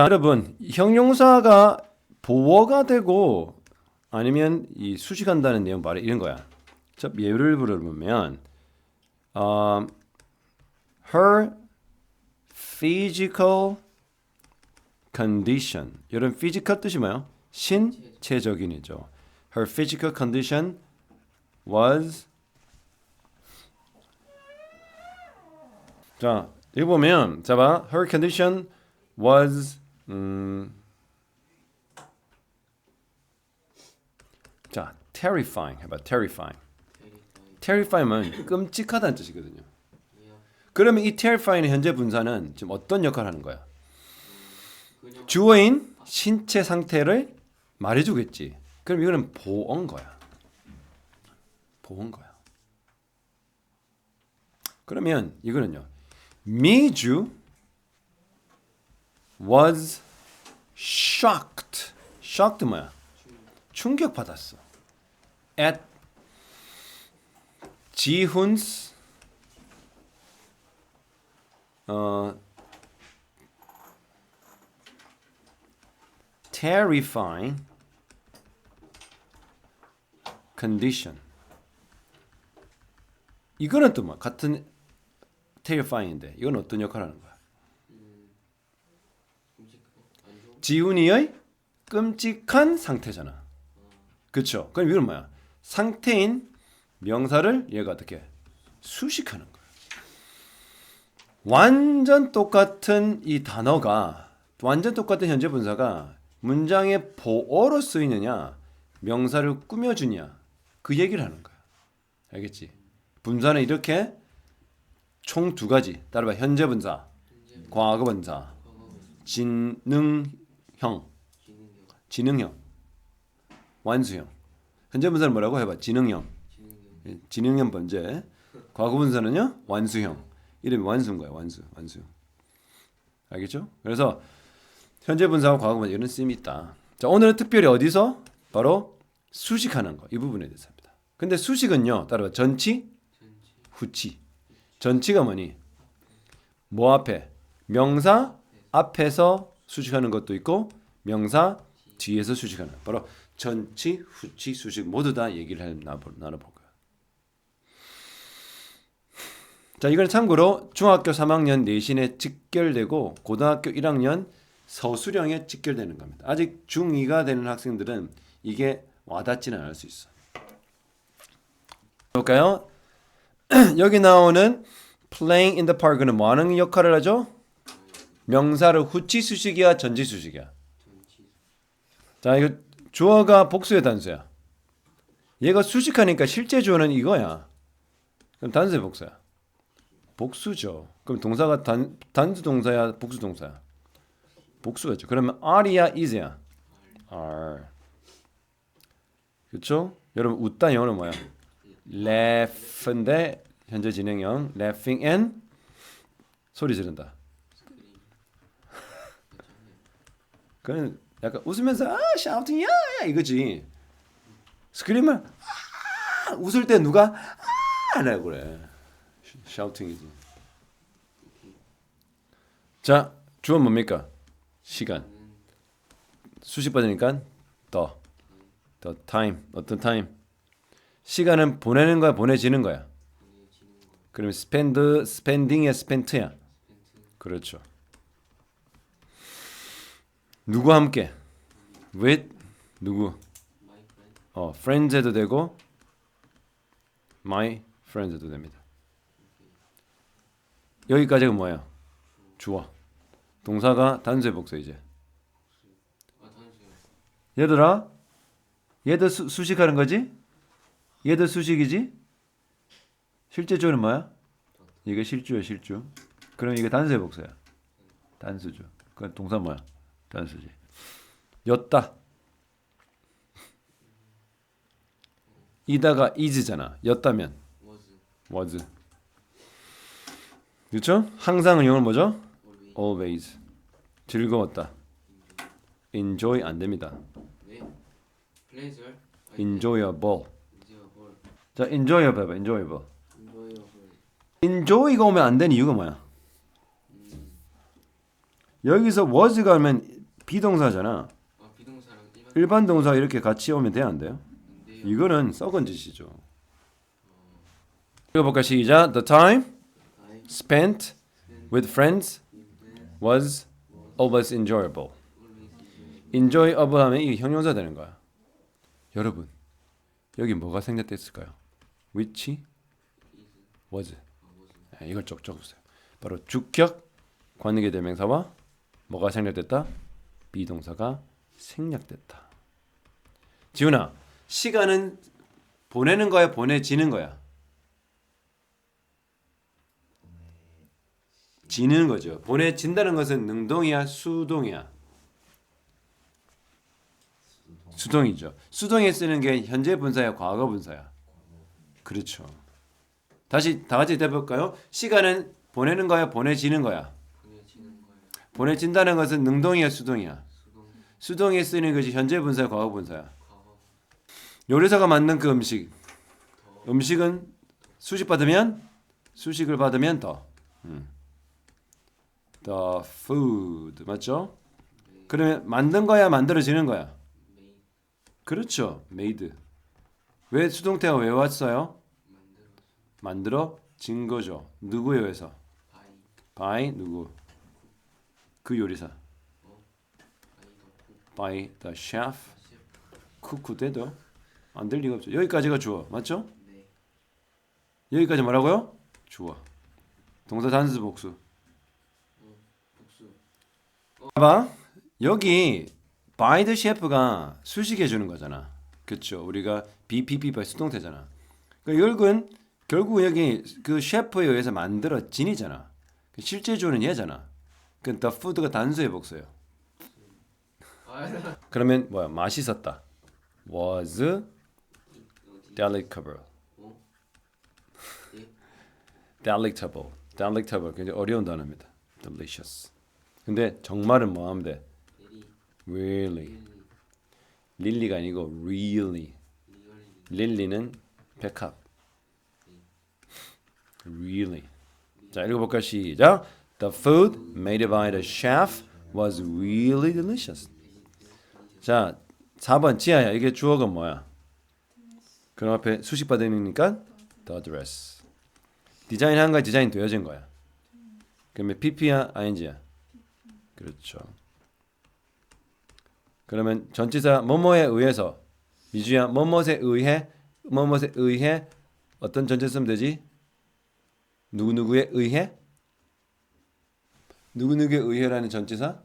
여러분 형용사가 보어가 되고 아니면 이 수식한다는 내용 말이 이런 거야. 자 예를 들어보면 어, her physical condition 이런 physical 뜻이 뭐예요? 신체적인이죠. Her physical condition was 자 여기 보면 자봐 her condition was 음, 자 terrifying 해봐 terrifying terrifying은 끔찍하다는 뜻이거든요. 그러면 이 terrifying의 현재 분사는 지금 어떤 역할을 하는 거야? 주어인 신체 상태를 말해주겠지. 그럼 이거는 보언 거야. 보언 거야. 그러면 이거는요. 미주 was shocked. shocked 뭐야? 충격 받았어. at 지훈's 어 terrifying condition. 이거는 또 뭐 같은 terrifying인데 이건 어떤 역할을 하는 거야? 지훈이의 끔찍한 상태잖아. 그렇죠? 그럼 이건 뭐야? 상태인 명사를 얘가 어떻게 수식하는 거야. 완전 똑같은 이 단어가 완전 똑같은 현재 분사가 문장의 보어로 쓰이느냐 명사를 꾸며주냐 그 얘기를 하는 거야. 알겠지? 분사는 이렇게 총 두 가지. 따라봐 현재 분사, 과거 분사, 진능 형, 지능형, 완수형. 현재 분사는 뭐라고 해봐? 지능형. 예, 지능형 번째. 과거 분사는요? 완수형. 이름이 완수인 거야. 완수. 완수. 알겠죠? 그래서 현재 분사와 과거 분사 이런 쓰임이 있다. 자, 오늘은 특별히 어디서 바로 수식하는 거. 이 부분에 대해서 합니다. 근데 수식은요. 따라봐. 전치, 후치. 전치가 뭐니? 뭐 앞에? 명사 앞에서 수식하는 것도 있고 명사 뒤에서 수식하는 거. 바로 전치, 후치, 수식 모두 다 얘기를 해 나눠볼 거야. 자, 이건 참고로 중학교 3학년 내신에 직결되고 고등학교 1학년 서술형에 직결되는 겁니다. 아직 중2가 되는 학생들은 이게 와닿지는 않을 수 있어. 볼까요? 여기 나오는 playing in the park는 뭐 하는 역할을 하죠? 명사를 후치 수식이야, 전치 수식이야. 자, 이거 주어가 복수의 단수야. 얘가 수식하니까 실제 주어는 이거야. 그럼 단수의 복수야. 복수죠. 그럼 동사가 단, 단수 동사야, 복수 동사야. 복수였죠. 그러면 are야, is야. are. 그렇죠? 여러분 웃다 영어는 뭐야? laugh인데 현재 진행형 laughing and 소리 지른다. 그는 약간 웃으면서 아 shouting 야야 이거지. 스크림을 아, 웃을 때 누가 아 하라고 그래. shouting이지. 자 주어 뭡니까? 시간. 수식 받으니까 더. 더 타임. 어떤 타임? 시간은 보내는 거야, 보내지는 거야. 그러면 spend, spending이야, spent야. 그렇죠. 누구와 함께? with 누구? 어, friends 해도 되고 my friends 해도 됩니다. 여기까지가 뭐야? 주어. 동사가 단수의 복수 이제. 얘들아, 얘도 수, 수식하는 거지? 얘도 수식이지? 실제 주어는 뭐야? 이게 실주야 실주. 그럼 이게 단수의 복수야. 단수죠. 그 동사 뭐야? 단수지. 였다. 이다가 is잖아. 였다면 was. 그렇죠? 항상은 영어로 뭐죠? always. 즐거웠다. enjoy 안 됩니다. pleasure enjoyable. enjoyable 자, enjoyable 해봐. enjoyable. enjoyable enjoy가 오면 안 되는 이유가 뭐야? 여기서 was가 하면 비동사잖아. 아 비동사랑 일반 일반 동사 이렇게 같이 오면 돼야 안 돼요? 인데요. 이거는 썩은 짓이죠. 읽어볼까 시작. The time spent with friends was always enjoyable. enjoyable 하면 이게 형용사 되는 거야. 여러분 여기 뭐가 생략됐을까요? which was 네, 이걸 쭉 적으세요. 바로 주격 관계 대명사와 뭐가 생략됐다? 비동사가 생략됐다. 지훈아 시간은 보내는 거야 보내지는 거야? 지는 거죠. 보내진다는 것은 능동이야 수동이야? 수동 이죠. 수동에 쓰는 게 현재 분사야 과거 분사야? 그렇죠. 다시 다 같이 대볼까요? 시간은 보내는 거야 보내지는 거야? 보내진다는 것은 능동이야 수동이야? 수동 수동에 쓰는 것이 현재 분사야 과거 분사야? 요리사가 만든 그 음식 더 음식은 수식 받으면 수식을 받으면 더 음. the food 맞죠? 그러면 만든 거야 만들어지는 거야 그렇죠 made 왜 수동태가 왜 왔어요? 만들어 만들어진 거죠 누구에 의해서? by 누구? 그 요리사. By 더쿡 the chef. 쿠쿠 돼도. 안 될 리가 없죠. 여기까지가 주어. 맞죠? 네. 여기까지 뭐라고요? 주어. 동사 단수 복수. 복수. 봐봐. 여기 by the chef가 수식해 주는 거잖아. 그렇죠 우리가 BPP by 수동태잖아. 그 결국은 결국 여기 그 셰프에 의해서 만들어진이잖아. 그 실제 주어는 얘잖아 그 the food가 단수의 복수예요. 아 그러면 뭐야? 맛있었다. Was delectable. Delectable. Delectable. 굉장히 어려운 단어입니다. Delicious. 근데 정말은 뭐 하면 돼? Really. 릴리 릴리가 아니고 really. 릴리는 백합. Really. 자 읽어 볼까 시작. The food made by the chef was really delicious. 자 4번 지아야 이게 주어가 뭐야? 그럼 앞에 수식 받으니까 the dress. 디자인한 거야 디자인 되어진 거야. 그러면 PP야 ING야. 그렇죠. 그러면 전치사 뭐뭐에 의해서 미주야 뭐뭐에 의해 뭐뭐에 의해 어떤 전체 쓰면 되지? 누구 누구에 의해? 누구 누구에 의해라는 전치사?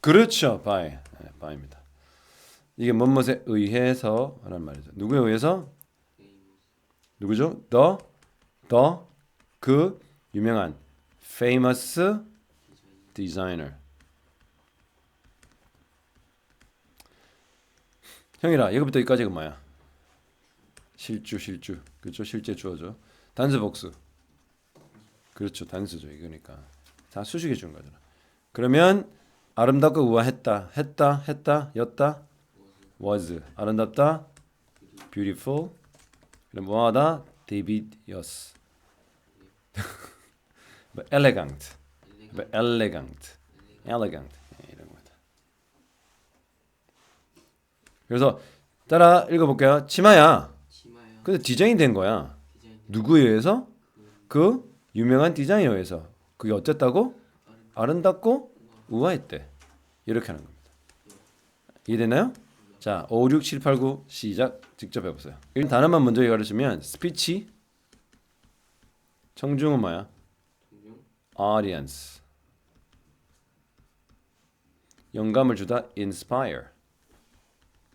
그렇죠, by, 네, by입니다. 이게 뭐뭐에 의해서 하는 말이죠. 누구에 의해서? 누구죠? the, the, 그 유명한 famous designer. 형이라 여기부터 여기까지가 뭐야? 실주 실주. 그렇죠? 실제 주어죠. 단수 복수. 그렇죠. 단수죠. 이거니까. 다 수식해 준 거잖아 그러면 아름답고 우아했다 했다 했다 였다? Was. 아름답다? Beautiful. 그럼 뭐하다? 데이비드였어 뭐 elegant. 뭐 elegant. elegant. 예, 이런 거다 그래서 따라 읽어볼게요. 치마야 근데 디자인 된 거야. 누구에 의해서? 그 유명한 디자인에 의해서. 그게 어쨌다고? 아름답고 우아했대. 이렇게 하는 겁니다. 이해되나요? 자 5, 6, 7, 8, 9 시작. 직접 해보세요. 이 단어만 먼저 가르치면 스피치. 청중은 뭐야? audience. 영감을 주다 inspire.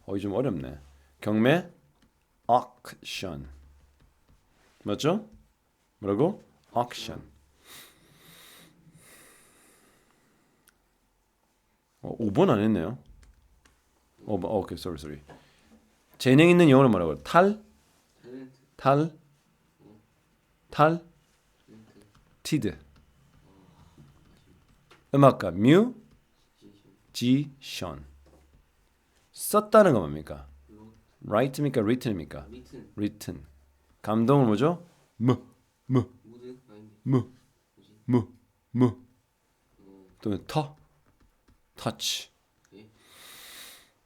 어이 좀 어렵네. 경매 auction 맞죠? 뭐라고? auction 어, 5번 안 했네요 5번 어, 오케이 sorry sorry 재능 있는 영어로 뭐라고 탈? 탈? 탈? 티드 음악가 뮤 지션 썼다는 건 뭡니까? 로 write입니까? written입니까? written 감동을 뭐죠? 아닌데 뭐, 뭐지? 뭐, 뭐. 어 또는 터, 터치.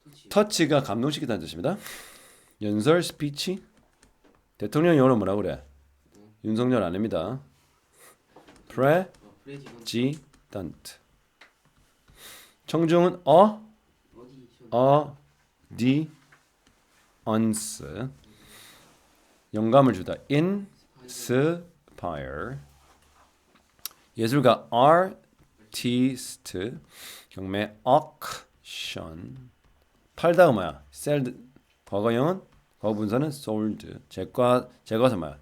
터치 터치가 감동시키다는 뜻입니다. 연설 스피치. 대통령 영어로 뭐라 그래? 윤석열 아닙니다. 프레 어 프레지던트 지던트 청중은 어, 어디 션 어, 디, 언스 영감을 주다 inspire 예술가 artist 경매 auction 팔다가 뭐야 sell 과거형은 과거 분사는 sold 제과 제과서 뭐야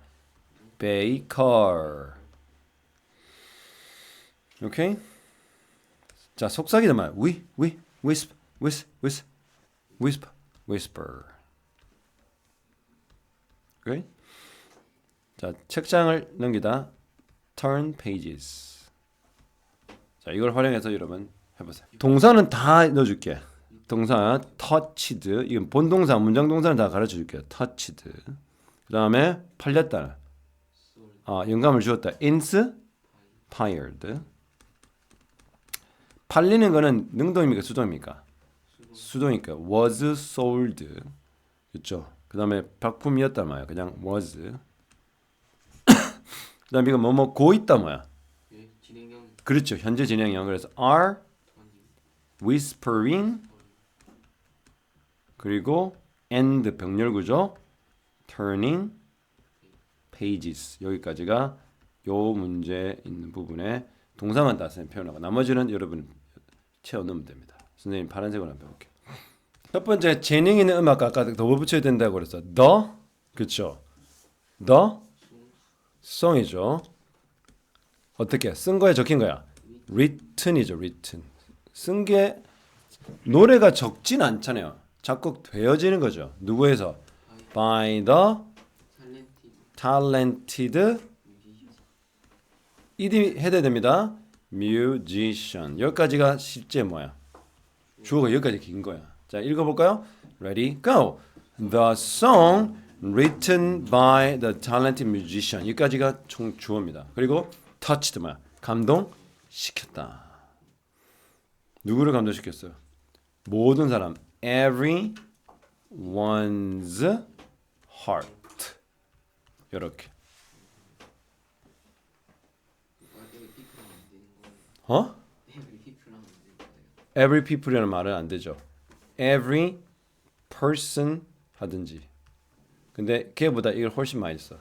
baker 오케이 자 속삭이다 말 we we whisper whisper whisper whisper whisper 오케이 자 책장을 넘기다. Turn pages. 자 이걸 활용해서 여러분 해 보세요. 동사는 다 넣어 줄게. 동사 touched. 이건 본동사 문장 동사는 다 가르쳐 줄게요. touched. 그 다음에 팔렸다. 아 영감을 주었다. inspired 팔리는 거는 능동입니까? 수동입니까? 수동이니까. was sold. 그렇죠. 그 다음에 작품이었단 말이야. 그냥 was. 그 다음에 이거 뭐뭐 고 있다 뭐야. 예 진행형 그렇죠. 현재 진행형. 그래서 are whispering 그리고 and 병렬 구조 turning pages 여기까지가 요 문제 있는 부분에 동사만 다 쓰는 표현하고 나머지는 여러분 채워 넣으면 됩니다. 선생님 파란색으로 한번 배울게요. 첫 번째 재능 있는 음악 아까 더 붙여야 된다고 그랬어. the 그렇죠. the song이죠. 어떻게 쓴 거에 적힌 거야? written이죠. written. 쓴 게 노래가 적진 않잖아요. 작곡되어지는 거죠. 누구에서? by the talented 이디 해야 됩니다. musician. 여기까지가 실제 뭐야? 주어가 여기까지 긴 거야. 자, 읽어볼까요? Ready, go. The song written by the talented musician. 여기까지가 총 주어입니다. 그리고 touched 뭐야? 감동 시켰다. 누구를 감동시켰어요? 모든 사람. Everyone's heart. 이렇게. 어? every people이라는 말은 안 되죠. Every person 하든지. 근데 걔보다 이걸 훨씬 많이 써.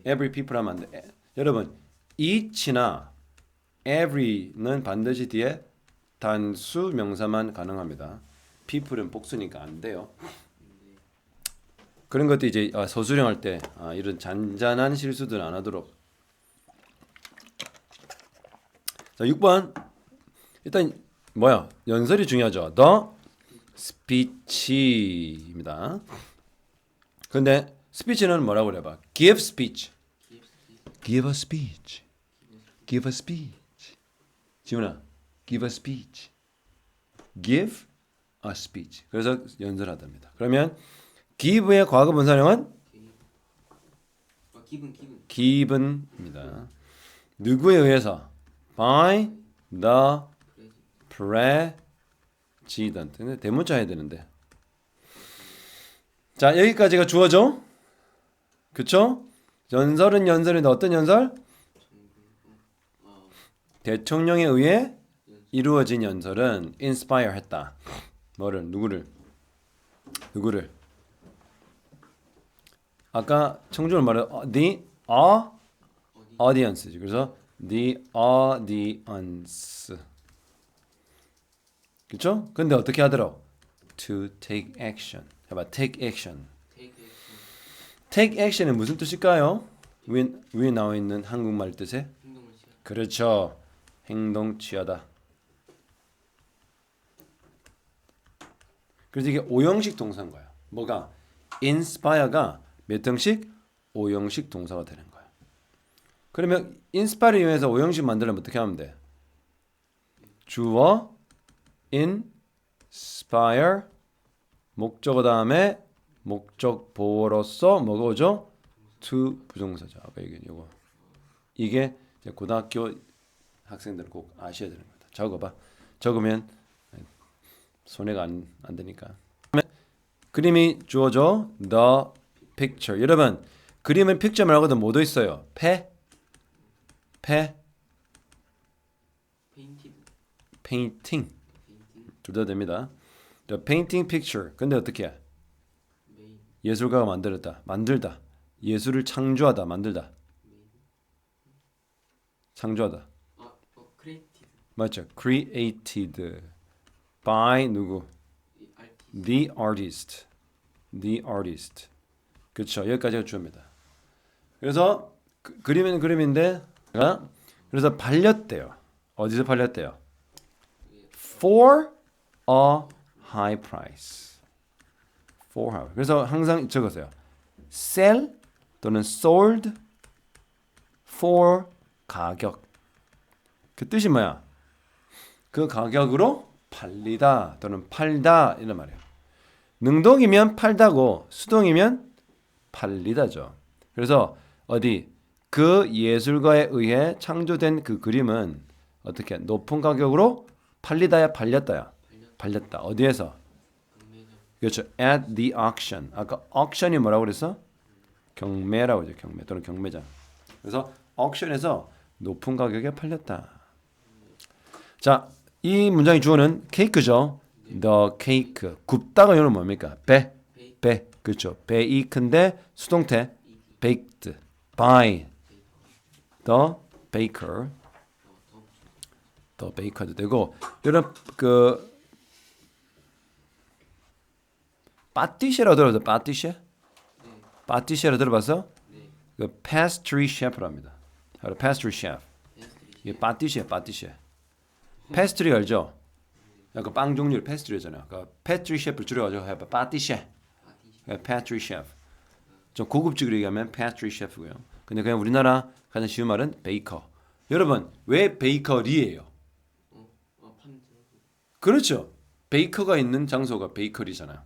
every people 하면 안 돼. 에, 여러분, each나 every는 반드시 뒤에 단수 명사만 가능합니다. people은 복수니까 안 돼요. 그런 것도 이제 아, 서술형 할때 아, 이런 잔잔한 실수들 안 하도록. 자, 6번. 일단 뭐야? 연설이 중요하죠. The speech입니다. 근데 스피치는 뭐라고 그래 봐? give speech. give a speech. give a speech. 지훈아, give a speech. give a speech. 그래서 연설하답니다. 그러면 give의 과거 분사형은 아 기분 기분 given입니다. 누구에 의해서? by the 프 근데 대문자 해야 되는데. 자, 여기까지가 주어죠? 그쵸? 연설은 연설인데 어떤 연설? 아 대통령에 의해 이루어진 연설은 inspire 했다. 뭐를? 누구를? 누구를? 아까 청중을 말해 어, the audience지. 그래서 the audience. 그쵸? 근데 어떻게 하더라고? to take action. 해봐. take action. take action은 무슨 뜻일까요? 위에, 나와 있는 한국말 뜻에? 그렇죠. 행동 취하다. 그래서 이게 오형식 동사인 거야. 뭐가? inspire가 몇 형식? 오형식 동사가 되는 거야. 그러면 inspire 이용해서 오형식 만들려면 어떻게 하면 돼? 주어 inspire 목적어 다음에 목적 보어로서 뭐가 오죠? to 부정사죠. 아까 얘기한 이거. 이게 고등학교 학생들은 꼭 아셔야 되는 겁니다. 적어봐. 적으면 손해가 안, 안 되니까. 그림이 주어져 the picture. 여러분 그림은 픽처 말고도 뭐도 있어요. 패, 패, painting 둘 다 됩니다. The painting picture. 근데 어떻게? 예술가가 만들었다. 만들다. 예술을 창조하다. 만들다. 창조하다. 맞죠? Created by 누구? The artist. The artist. 그렇죠. 여기까지가 주어입니다. 그래서 그, 그림은 그림인데 어? 그래서 팔렸대요. 어디서 팔렸대요? For a high price. For high. 그래서 항상 적으세요. Sell 또는 sold for 가격. 그 뜻이 뭐야? 그 가격으로 팔리다 또는 팔다 이런 말이에요. 능동이면 팔다고 수동이면 팔리다죠. 그래서 어디 그 예술가에 의해 창조된 그 그림은 어떻게 높은 가격으로 팔리다야 팔렸다야 팔렸 팔렸다. 어디에서? 그렇죠. At the auction. 아까 auction이 뭐라고 그랬어? 경매라고 하죠 경매. 또는 경매장 그래서 auction에서 높은 가격에 팔렸다. 자 이 문장의 주어는 케이크죠. The cake. 굽다가 이는 뭡니까? 배. 배. 그렇죠. 베이크인데 수동태. baked by the baker. the baker도 되고 이런 그 파티셰라고 들어봤어 파티셰 네. 파티셰라 들어봤어? 네. 그 pastry chef랍니다. 바로 chef. 페스트리 이게 파티셰 파티셰 페스트리 알죠? 약간 빵 종류 페스트리잖아요 그 pastry chef를 줄여가지고 해봐. 파티셰 파티 pastry chef. 좀 고급직으로 얘기하면 pastry chef고요. 근데 그냥 우리나라 가장 쉬운 말은 베이커. 여러분 왜 베이커리예요? 어어 판드 그렇죠. 베이커가 있는 장소가 베이커리잖아요.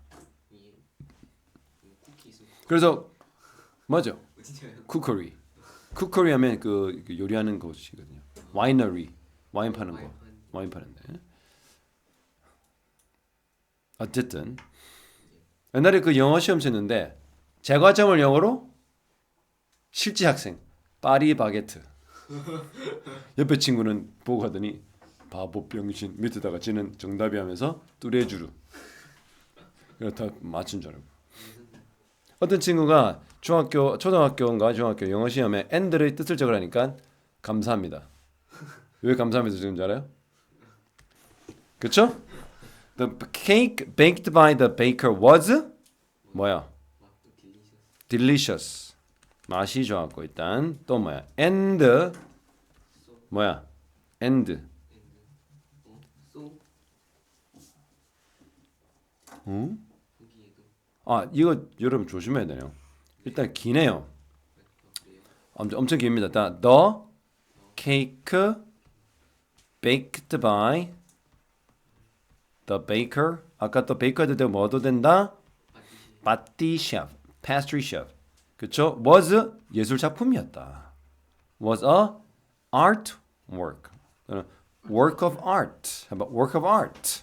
그래서 맞아. 쿠커리. 쿠커리 하면 그, 그 요리하는 곳이거든요. 와이너리. 와인 파는 거. 와인 파는데. 어쨌든 옛날에 그 영어 시험 쳤는데 제 과점을 영어로 실제 학생 파리 바게트. 옆에 친구는 보고 하더니 바보 병신 밑에다가 지는 정답이 하면서 뚜레쥬르. 그렇다 맞춘 줄 알고. 어떤 친구가 중학교 초등학교인가 중학교 영어 시험에 엔드의 뜻을 적으라니까 감사합니다. 왜 감사합니다 지금 알아요? 그렇죠? The cake baked by the baker was 뭐야? delicious. 맛이 좋았고 일단 또 뭐야? and 소 뭐야? and 응? 아 이거 여러분 조심해야 돼요. 일단 기네요. 엄청, 엄청 깁니다. 다 the cake baked by the baker. 아까 또 베이커도 되고 뭐도 된다? 파티 셰프, pastry chef. 그쵸? was 예술 작품이었다. was a art work. 또는 work of art. How about work of art?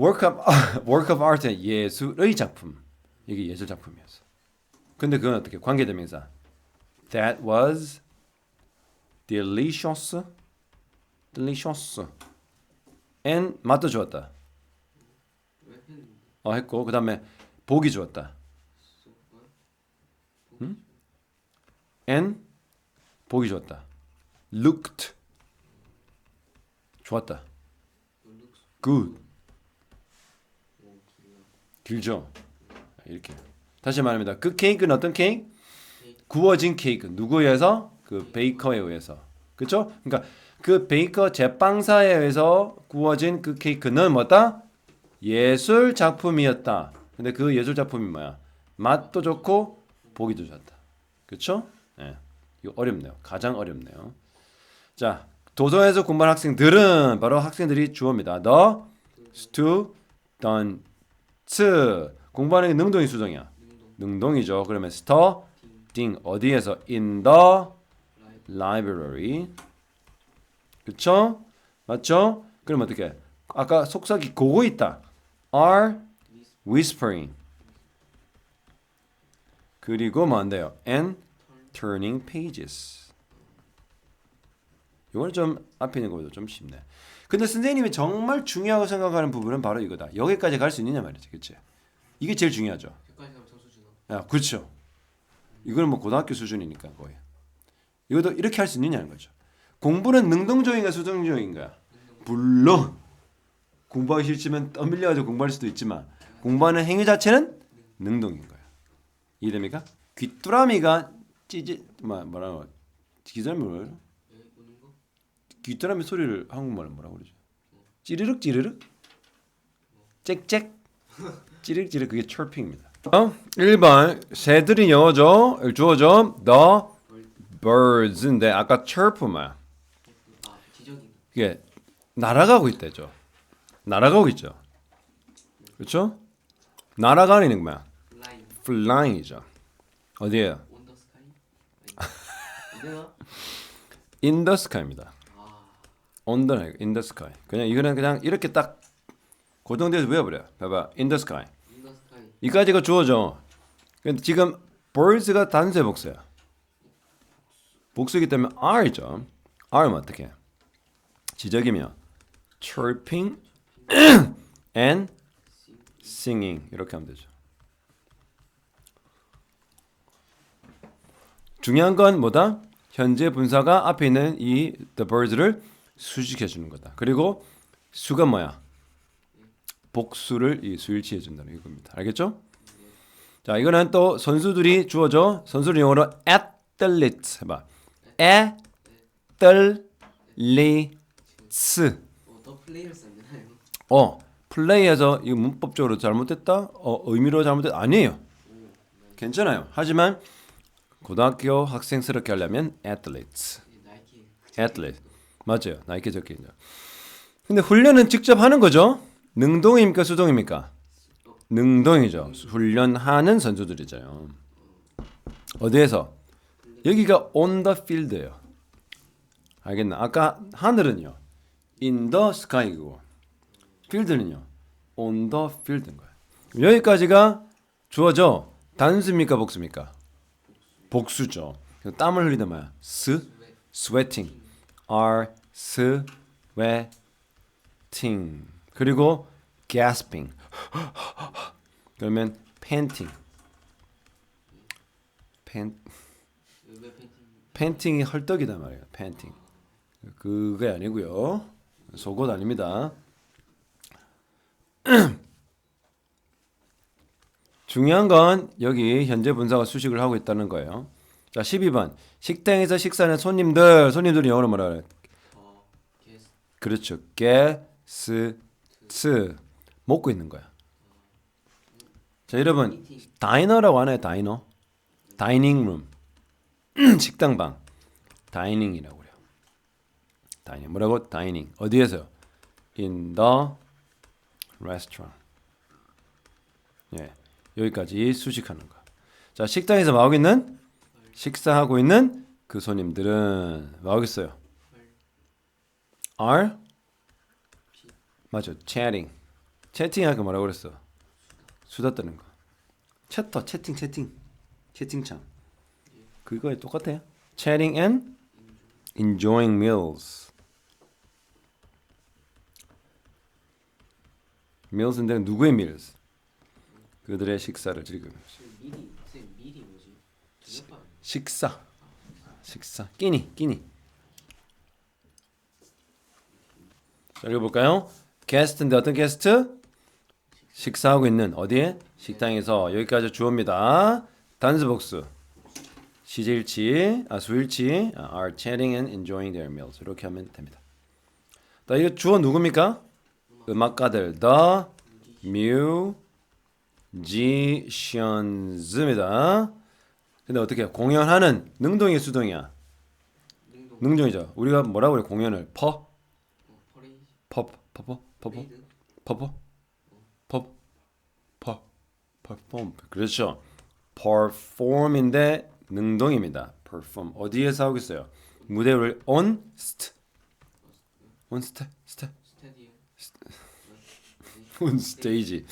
Work of work of art은 예술의 작품. 이게 예술 작품이었어. 근데 그건 어떻게 관계대명사? That was delicious. delicious. and 맛도 좋았다. 어 했고 그다음에 보기 좋았다. 소가 and 보기 좋았다. looked 좋았다. good 길죠. 이렇게 다시 말합니다. 그 케이크는 어떤 케이크? 구워진 케이크 누구에 의해서? 그 베이커에 의해서. 그렇죠? 그러니까 그 베이커 제빵사에 의해서 구워진 그 케이크는 뭐다? 예술 작품이었다. 근데 그 예술 작품이 뭐야? 맛도 좋고 보기도 좋았다. 그렇죠? 예. 이거 어렵네요. 가장 어렵네요. 자, 도서에서 공부한 학생들은 바로 학생들이 주어입니다. The students 공부하는 게 능동이 수동이야. 능동 능동이죠. 그러면 studying 어디에서 in the library. 그쵸? 맞죠? 그럼 어떻게? 아까 속삭이 고고 있다. are whispering. 그리고 뭐 한대요? and turning pages. 이거는 좀 앞에 있는 것보다 좀 쉽네. 근데 선생님이 정말 중요하고 생각하는 부분은 바로 이거다. 여기까지 갈 수 있느냐 말이지, 그렇지? 이게 제일 중요하죠. 야, 그렇죠. 이거는 뭐 고등학교 수준이니까 거의. 이것도 이렇게 할 수 있느냐는 거죠. 공부는 능동적인가 수동적인가? 물론 공부하기 싫지만 떠밀려가지고 공부할 수도 있지만 공부하는 행위 자체는 능동인 거야. 이해됩니까? 귀뚜라미가 찌지 뭐 뭐라고 거? 귀뚜라미 소리를 한국말로 뭐라고 그러죠? 찌르륵 찌르륵 짹짹 찌르륵 찌르륵 그게 chirping입니다. 어? 1번 새들이 영어죠. 주어죠. The birds인데 아까 아, 기적인가? 이게 날아가고 있대죠. 날아가고 있죠. 그렇죠? 날아가는? 라인 flying이죠. 어디에요? in the sky입니다. 아, on the in the sky. 그냥 이거는 그냥 이렇게 딱 고정돼서 외워버려. 봐봐, in the sky. 이까지가 주어져. 근데 지금 birds가 단수의 복수야. 복수이기 때문에 are죠. are면 어떻게? 해? 지적이면 chirping and singing 이렇게 하면 되죠. 중요한 건 뭐다? 현재 분사가 앞에 있는 이 the birds를 수식해 주는 거다. 그리고 수가 뭐야? 복수를 이 수일치해 준다는 이겁니다. 알겠죠? 자, 이거는 또 선수들이 주어져. 선수를 영어로 athletes 해봐. athletes. 어? 어, 플레이에서 이 문법적으로 잘못됐다? 어, 의미로 잘못됐다? 아니에요. 괜찮아요. 하지만 고등학교 학생스럽게 하려면 athletes. athlete. 맞아요. 나이키 적혀 있죠. 근데 훈련은 직접 하는 거죠. 능동입니까 수동입니까? 능동이죠. 훈련하는 선수들이죠. 어디에서? 여기가 on the field예요. 알겠나? 아까 하늘은요. in the sky고 field는요. on the field인 거예요. 여기까지가 주어져 단수입니까 복수입니까? 복수죠. 땀을 흘리다 뭐야? 스 sweating are sweating 그리고 gasping 그러면 panting 팬 팬팅이 헐떡이다 말이에요. 팬팅. 그게 아니고요. 속옷 아닙니다. 중요한 건 여기 현재 분사가 수식을 하고 있다는 거예요. 자, 12번. 식당에서 식사하는 손님들, 손님들이 영어로 뭐라 그래? 더 게스 그렇죠. 게스트 먹고 있는 거야. 자, 여러분 다이너라고 하나요? 다이너? 다이닝 룸. 식당방. 다이닝이라고 그래요. 다이닝. 뭐라고? 다이닝. 어디에서? In the restaurant. 예. 여기까지 수식하는 거. 자, 식당에서 있는? 식사하고 있는 그 손님들은 있어요? Are 맞아. chatting. 채팅 아까 뭐라고 그랬어? 수다 떠는 거. 채터, 채팅, 채팅. 채팅창. 그거에 똑같아요. Chatting and enjoying meals. meals인데 누구의 meals? 그들의 식사를 즐기는 미리 쌤 미리 뭐지? 식사. 식사. 끼니, 끼니. 자, 읽어볼까요? 게스트인데 어떤 게스트? 식사하고 있는 어디에? 식당에서 여기까지 주어입니다. 단수 복수. 시제일치, 아 수일치, 아, are chatting and enjoying their meals 이렇게 하면 됩니다. 자, 이거 주어 누굽니까? 음악가들 the musicians입니다. 근데 어떻게? 공연하는 능동이 수동이야? 능동 능동이죠. 우리가 뭐라고 그래? 공연을 퍼, 어, 퍼레이드 퍼, 퍼퍼, 퍼퍼, 레이드 퍼퍼, 퍼, 퍼, perform. 그렇죠. perform인데 능동입니다. perform 어디에서 하고 있어요? 무대 를 on st on st st on stage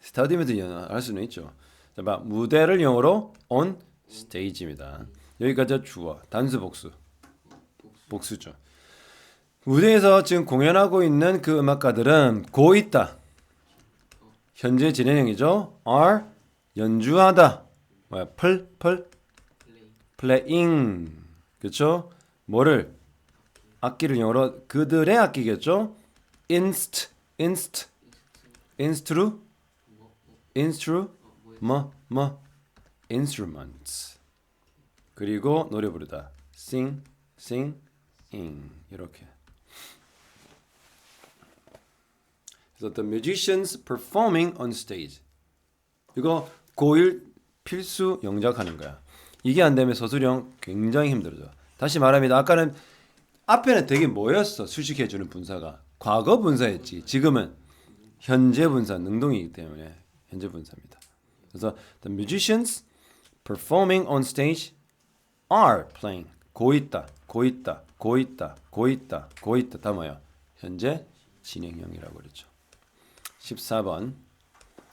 스타디움에도 영어 할 수는 있죠. 자, 봐 무대를 영어로 on stage입니다. 여기까지 주어 단수 복수 복수죠. 무대에서 지금 공연하고 있는 그 음악가들은 고 있다. 현재 진행형이죠. are 연주하다. 뭐야? 플, 플, playing. 그렇죠? 뭐를 악기를 영어로 그들의 악기겠죠? inst, inst, instru, instru? 뭐, 뭐, instruments. 그리고 노래 부르다. sing, sing, ing. 이렇게. 그래서 the musicians performing on stage. 이거 고1 필수 영작하는 거야. 이게 안 되면 서술형 굉장히 힘들어져. 다시 말합니다. 아까는 앞에는 되게 뭐였어? 수식해 주는 분사가 과거 분사였지. 지금은 현재 분사 능동이기 때문에 현재 분사입니다. 그래서 the musicians performing on stage are playing 고 있다, 고 있다, 고 있다, 고 있다, 고 있다. 다 뭐야? 현재 진행형이라고 그랬죠. 14번.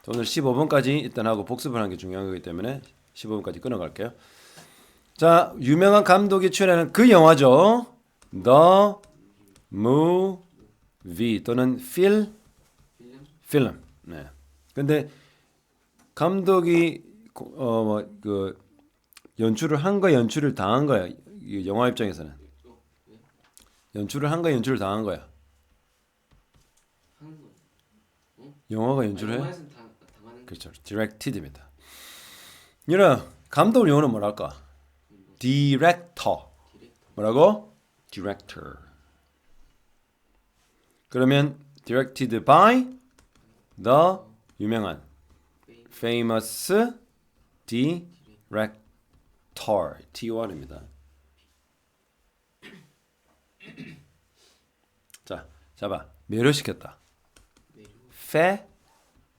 오늘 15번까지 일단 하고 복습을 하는 게 중요한 거기 때문에 15번까지 끊어갈게요. 자, 유명한 감독이 출연하는 그 영화죠. The Movie 또는 Film? 필름. 네. 근데 감독이 어 그 연출을 한 거야, 연출을 당한 거야. 이 영화 입장에서는? 연출을 한 거야, 연출을 당한 거야. 하는 거. 영화가 연출해? 당, 당하는. 그렇죠. directed입니다. 이런 감독을 영어로 뭐랄까? 디렉터. 뭐라고? director. 그러면 directed by the 유명한 famous director T1입니다. 자, 잡아. 매료시켰다.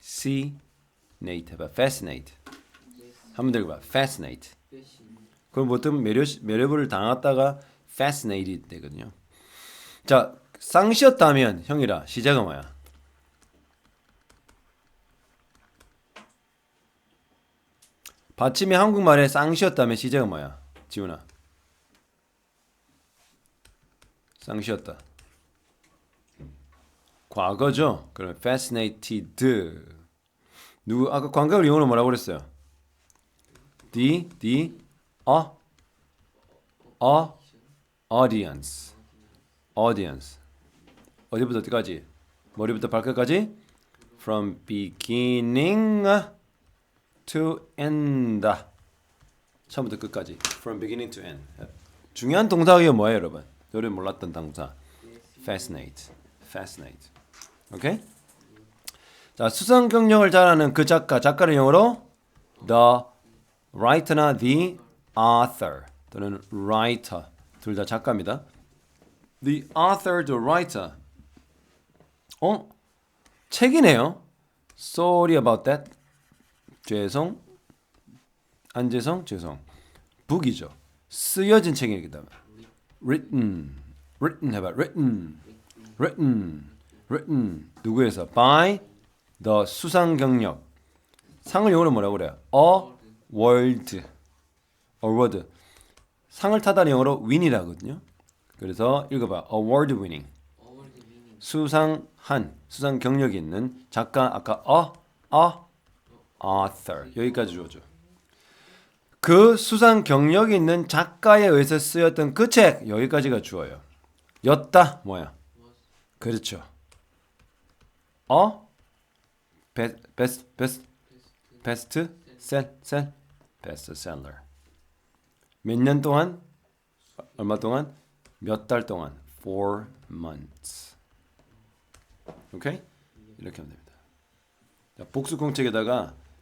Fascinate 해봐. fascinate. 한번 들어봐. fascinate. 패신. 그럼 보통 매료 매료를 당했다가 fascinated 되거든요. 자, 쌍시였다면 형이라 시작은 뭐야? 받침이 한국말에 쌍시였다면 시작은 뭐야? 지훈아. 쌍시였다. 과거죠. 그럼 fascinated. 누구 아까 관객을 영어로 뭐라고 그랬어요? the the a a audience audience 어디부터 어디까지 머리부터 발끝까지 from beginning to end 처음부터 끝까지 from beginning to end 중요한 동사가 뭐예요 여러분 여러분 몰랐던 동사 fascinate fascinate 오케이 자 수상 경력을 잘하는 그 작가 작가를 영어로 the writer나 the author 또는 writer 둘 다 작가입니다. The author, the writer. 어? 책이네요. Sorry about that. 죄송. 안죄송, 죄송. 북이죠. 쓰여진 책이기 때문에. Written, written 해봐. Written, written, written. 누구에서? By the 수상 경력. 상을 영어로 뭐라고 그래요? Award. award. 상을 타다는 영어로 win이라거든요. 그래서 읽어봐. award winning. 수상한, 수상 경력이 있는 작가 아까 a, a author 여기까지 주어져. 그 수상 경력이 있는 작가에 의해서 쓰였던 그 책 여기까지가 주어요. 였다 뭐야? 그렇죠. 어? 베, 베스트 베스트 베스트 셀셀 베스트셀러. 몇 년 동안? 얼마 동안? 몇 달 동안? Four months. 오케이? 이렇게 하면 됩니다. 자, 복수 공책에다가